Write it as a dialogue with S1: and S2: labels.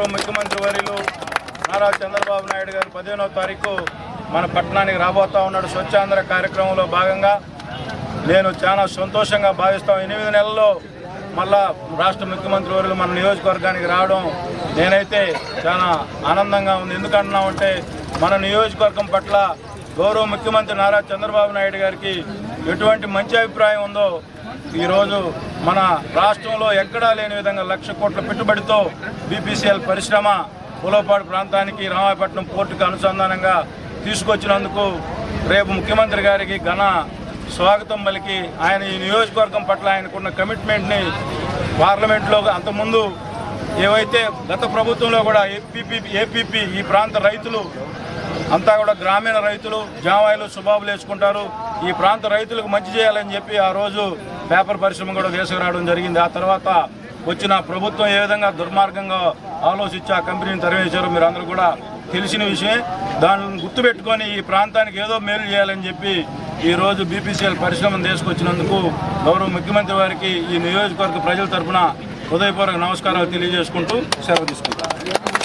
S1: గౌరవ ముఖ్యమంత్రి వర్యులు నారా చంద్రబాబు నాయుడు గారు పదిహేనవ తారీఖు మన పట్టణానికి రాబోతా ఉన్నాడు. స్వచ్ఛాంధ్ర కార్యక్రమంలో భాగంగా నేను చాలా సంతోషంగా భావిస్తాం ఎనిమిది నెలల్లో మళ్ళా రాష్ట్ర ముఖ్యమంత్రి వర్యులు మన నియోజకవర్గానికి రావడం నేనైతే చాలా ఆనందంగా ఉంది. ఎందుకంటున్నామంటే మన నియోజకవర్గం పట్ల గౌరవ ముఖ్యమంత్రి నారా చంద్రబాబు నాయుడు గారికి ఎటువంటి మంచి అభిప్రాయం ఉందో ఈరోజు మన రాష్ట్రంలో ఎక్కడా లేని విధంగా లక్ష కోట్ల పెట్టుబడితో బీపీసీఎల్ పరిశ్రమ పులపాడు ప్రాంతానికి రామాయపట్నం పోర్టుకు అనుసంధానంగా తీసుకొచ్చినందుకు రేపు ముఖ్యమంత్రి గారికి ఘన స్వాగతం పలికి ఆయన ఈ నియోజకవర్గం పట్ల ఆయనకున్న కమిట్మెంట్ని పార్లమెంట్లో అంతకుముందు ఏవైతే గత ప్రభుత్వంలో కూడా ఏపీపీ ఏపీపీ ఈ ప్రాంత రైతులు అంతా కూడా గ్రామీణ రైతులు జామాయిలు సుబాబులు వేసుకుంటారు. ఈ ప్రాంత రైతులకు మంచి చేయాలని చెప్పి ఆ రోజు పేపర్ పరిశ్రమ కూడా తీసుకురావడం జరిగింది. ఆ తర్వాత వచ్చిన ప్రభుత్వం ఏ విధంగా దుర్మార్గంగా ఆలోచించి ఆ కంపెనీని తరివేశారో మీరు అందరూ కూడా తెలిసిన విషయం దాన్ని గుర్తుపెట్టుకొని ఈ ప్రాంతానికి ఏదో మేలు చేయాలని చెప్పి ఈ రోజు బీపీసీఎల్ పరిశ్రమను తీసుకొచ్చినందుకు గౌరవ ముఖ్యమంత్రి వారికి ఈ నియోజకవర్గ ప్రజల తరఫున హృదయపూర్వక నమస్కారాలు తెలియజేసుకుంటూ సెలవు తీసుకుంటాను